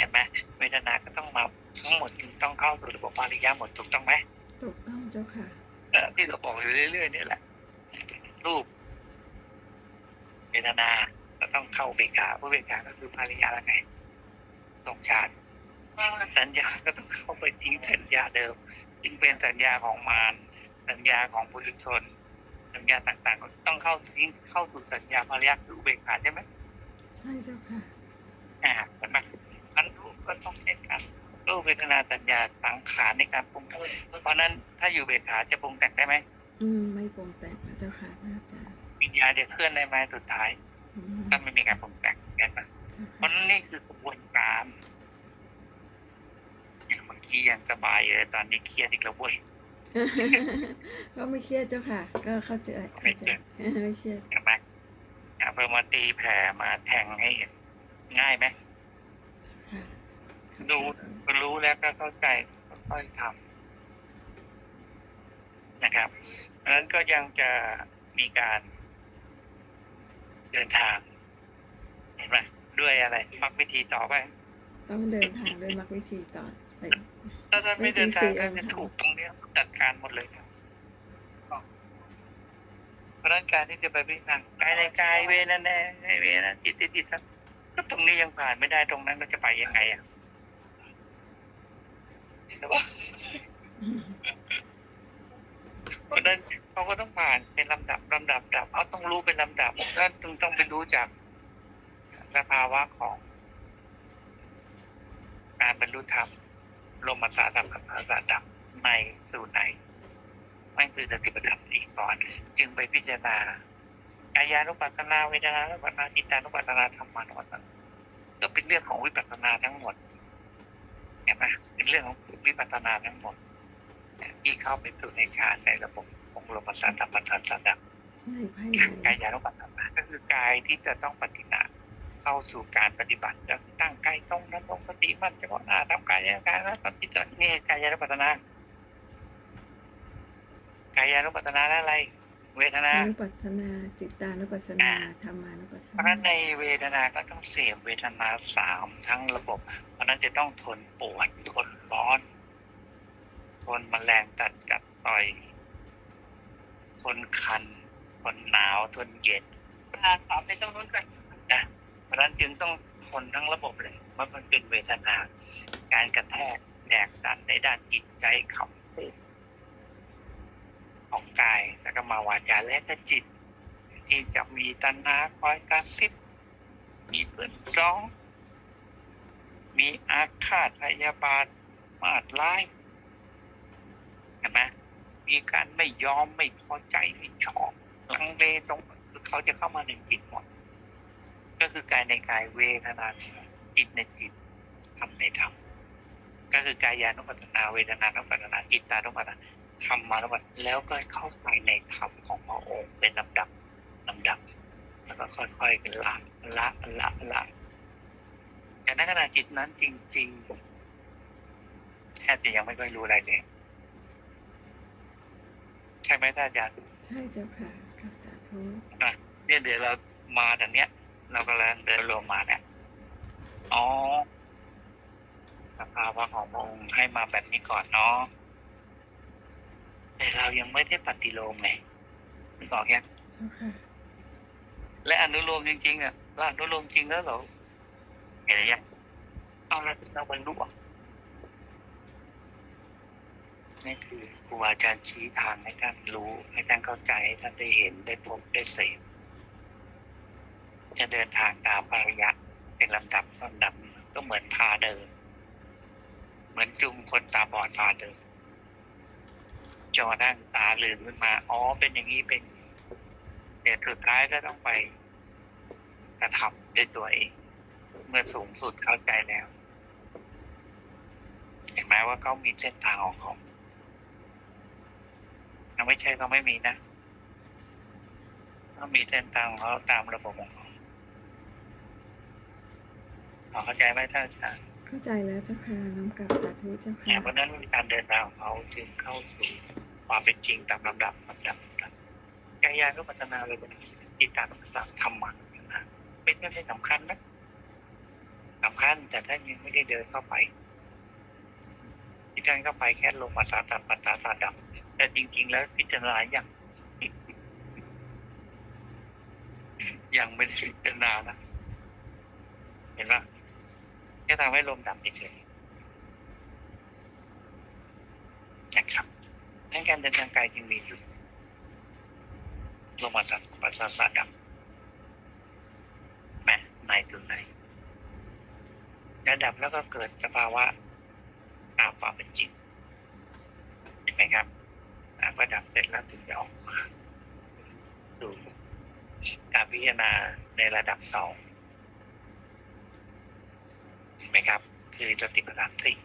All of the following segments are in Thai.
เห็นไหมเวทนาก็ต้องมาทั้งหมดจึงต้องเข้าสู่ระบบปาริยะหมดถูกต้องไหมถูกต้องเจ้าค่ะเอ่อที่เราบอกอยู่เรื่อยๆนี่แหละ รูปเวทนาก็ต้องเข้าเบกขาเพราะเบกขาก็คือปาริยะแล้วไงตรงชาติสัญญาก็ต้องเข้าไปทิ้งสัญญาเดิมจึงเป็นสัญญาของมารสัญญาของปุถุชน สัญญาต่างๆ ก็ต้องเข้าทิ้งเข้าสู่สัญญาปาริยะคืออุเบกขาใช่ไหมใช่เจ้าค่ะอ่าเห็นไหมอันรูปก็ต้องเช่นกัน รูปเวทนาสัญญาสังขารในการปรุงแต่งเพราะฉะนั้นถ้าอยู่เบกขาจะปรุงแต่งได้ไหมอืมไม่ปรุงแต่งนะเจ้าค่ะพระอาจารย์วิญญาณจะเคลื่อนได้ไหมสุดท้ายอืมถ้าไม่มีการปรุงแต่งเห็นไหมเจ้าเพราะค่ะฉะนั้นนี่คือกระบวนการอย่างเมื่อกี้ยังสบายเลยตอนนี้เครียดอีกแล้วเว้ยก็ไม่เครียดเจ้าค่ะ ก็เข้าใจไม่เข้าเคใจรียดไม่เครียดเห็นไหมอะเพิ่มมาตีแผ่มาแทงให้เห็นง่ายไหมค่ะ ดูรู้แล้วก็เข้าใจค่อยๆทำนะครับเพราะฉะนั้นก็ยังจะมีการเดินทาง เห็นไหมด้วยอะไรมักวิธีต่อไป ต้องเดินทางด้วยมรรควิธีต่อไปถ้าท่านไม่เดินทางวิธีสี่ก็องค์จะธรรมถูกตรงเนี้ยจัดการหมดเลยครับเพราะฉะนั้นการที่จะไปพิจารณากายในกายเวนั่นแน่เวนะจิตในจิตนะก็ตรงนี้ยังผ่านไม่ได้ตรงนั้นเราจะไปยังไงอะ ใช่ปะอืมเพราะนั้นเขาก็ต้องผ่านเป็นลำดับลำดับดับเขาต้องรู้เป็นลำดับแล้วจึงต้องไปรู้จากสภาวะของการบรรลุธรรมลมาสาดับกับสาสาดับในสู่ในไม่คือสติปัฏฐานสี่ก่อน จึงไปพิจารณากายานุปัสสนาเวทนานุปัสสนาจิตานุปัสสนาธรรมานุปัสสนาก็เป็นเรื่องของวิปัสสนาทั้งหมดเห็นไหมเป็นเรื่องของ วิปัสสนาทั้งหมดที่เข้าไปสู่ในฌานในระบบของลมประสานธรรมทานสันดับในภายในกายานุปัสสนาก็คือกายที่จะต้องปฏิบัติเข้าสู่การปฏิบัติแล้วตั้งกายตรงนั้นลงสติมันเฉพาะหน้าทำกายการแล้วทำจิตนี่กายานุปัสสนากายานุปัสสนาอะไร เวทนาอนุปัสสนาจิตตานุปัสสนาธรรมานุปัสสเพราะฉะนานั้นในเวทนาก็ต้องเสพเวทนาสามทั้งระบบ เพราะฉะนั้นจะต้องทนปวดทนร้อน ทนแมลงกัดกัดต่อยทนคันทนหนาวทนเย็นตอไปตรงนู้นกันนะเพราะนั้นจึงต้องทนทั้งระบบเลยเพรามันเป็นเวทนา การกระแทกแดกดันในด้านจิตใจคำพูดของกายแล้วก็มาวาจาและก็จิต ที่จะมีตัณหาคอยกระซิบมีเพื่อนร้อง มีอาฆาตพยาบาทมาดร้าย เห็นไหมมีการไม่ยอมไม่พอใจไม่ชอบลังเลตรงคือเขาจะเข้ามาในจิตหมด ก็คือกายในกายเวทนาในจิตในจิตธรรมในธรรมก็คือกายานุปัสสนาเวทนานุปัสสนาจิตตานุปัสสนาธรรมานุปัสสนาแล้วก็เข้าไปในธรรมของพระองค์เป็นลำดับลำดับ แล้วก็ค่อยๆกันละละละละแต่ในขณะจิตนั้นจริงๆแทบจะยังไม่ค่อยรู้อะไรเลยใช่ไหมท่านอาจารย์ใช่เจ้าค่ะกับสาธุนะเนี่ยเดี๋ยวเรามาทางเนี้ย เรากำลังเดินลงมาเนี่ยอ๋อสภาวะของพระองค์ให้มาแบบนี้ก่อนเนาะแต่เรายังไม่ได้ปฏิโลมไงนึกออกยังเจ้าค่ะและอนุโลมจริงๆอะเราอนุโลมจริงแล้วเหรอเห็นหรือยังเอาละเราบรรลุอะ นี่คือครูอาจารย์ชี้ทางให้ท่านรู้ให้ท่านเข้าใจให้ท่านได้เห็นได้พบได้เสพจะเดินทางตามภริยะเป็นลำดับลำดับก็เหมือนพาเดิน เหมือนจุงคนตาบอดพาเดิน จอนั่งตาลืมขึ้นมา อ๋อ เป็นอย่างนี้เป็นแต่สุดท้ายก็ต้องไปกระทำด้วยตัวเองเมื่อสูงสุดเข้าใจแล้ว เห็นไหมว่าเขามีเส้นทางของเขายัง ไม่ใช่เขาไม่มีนะเขามีเส้นทางของเขาตามระบบของเขาพอเข้าใจไหมท่านอาจารย์เข้าใจแล้วเจ้าค่ะน้อมกลับสาธุเจ้าเนี่ยค่ะเพราะฉะนั้นการเดินทางของเขาจึงเข้าสู่ความเป็นจริงตามลำดับลำดับลำดับกายานุปัสสนาเลยเป็นจิตตานุปัสสนาธรรมะนุปัสสนาไม่ใช่ไม่สำคัญนะสำคัญแต่ท่านยังไม่ได้เดินเข้าไปที่ท่านเข้าไปแค่ลงมาสาตัดปัตตาตาดับ แต่จริง ๆ แล้วพิจารณาอย่างยังไม่ได้พิจารณานะ เห็นปะแค่ทำให้ลมดับเฉยๆนะครับนั่นการเดินทางไกลจึงมีอยู่ลงมาสัตว์ปัสสาวะดับแมในถึงไหนระดับแล้วก็เกิดสภาวะตามความเป็นจริงเห็นไหมครับ อ่าพอดับเสร็จแล้วถึงจะออกมาสู่การพิจารณาในระดับสองเห็นไหมครับ คือสติปัฏฐานสี่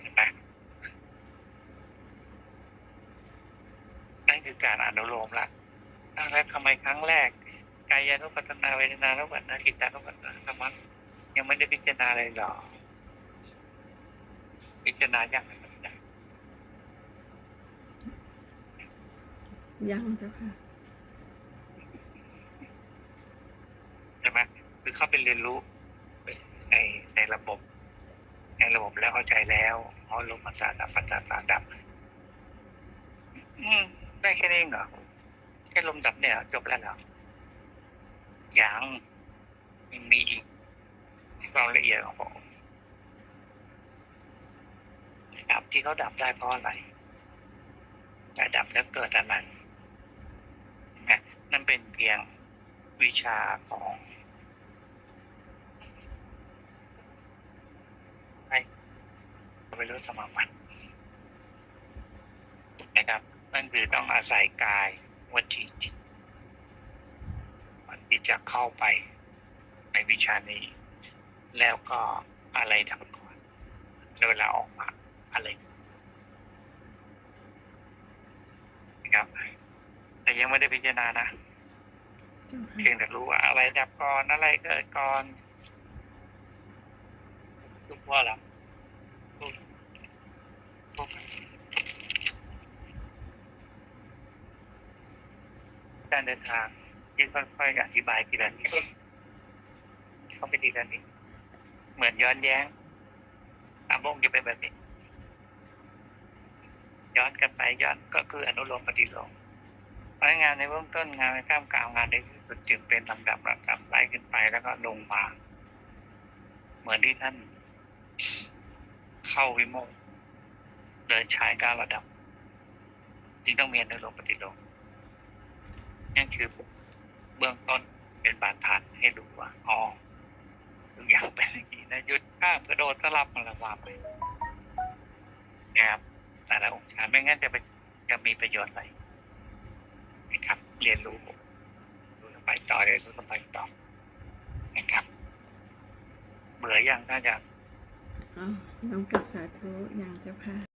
เห็นไหมนั่นคือการอนุโลมละอ้าวแล้วทำไมครั้งแรกกายานุปัฏนาเวทนานุปัฏนาจิตานุปัฏนาธรรมะยังไม่ได้พิจารณาเลยหรอ พิจารณาอย่างไรบ้างนะ ยังเจ้าค่ะใช่ไหมคือเข้าไปเรียนรู้ในในระบบ ในระบบแล้วเข้าใจแล้วอ๋อลมปัสสาวะปัสสาวะดับอืมได้แค่นี้เองเหรอแค่ลมดับเนี่ยจบแล้วเหรอยังยังมีอีกความละเอียดของผมนะครับที่เขาดับได้เพราะอะไรแต่ดับแล้วเกิดอะไร นะนั่นเป็นเพียงวิชาของไอ้ไม่รู้สมาบัตินะครับ นั่นคือต้องอาศัยกายวจีจิตมันที่จะเข้าไปในวิชานี้ แล้วก็อะไรทำก่อนเวลาออกมาอะไรนะครับ แต่ยังไม่ได้พิจารณานะเจ้าเพียค่ะงแต่รู้ว่าอะไรดับก่อนอะไรเกิดก่อนทุกว่าหรอทุกทุกการเดินทางที่ค่อยๆอธิบายทีละนิดเข้าไปทีละนิดเหมือนย้อนแย้งตามวงจะเป็นแบบนี้ ย้อนกันไปย้อนก็คืออนุโลมปฏิโลม พนักงานในเบื้องต้นงานในข้ามกลางงานในที่สุดจึงเป็นลำดับลำดับไล่ขึ้นไปแล้วก็ลงมา เหมือนที่ท่านเข้าวิโมกเดินชายก้าระดับจึงต้องมีอนุโลมปฏิโลมนั่นคือเบื้องต้นเป็นบาดฐานให้รู้ว่าอ๋อทุกอย่างเป็นอย่างนี้นะยุดข้ามกระโดดสลับมันละวาไปนะครับแต่ละองค์การไม่งั้นจะเป็นจะมีประโยชน์อะไร เรียนรู้รู้ต่อไปต่อเรียนรู้ต่อไปต่อนะครับ เบื่อยังน่าจะ อ๋อน้องกับสาธุยังเจ้าค่ะ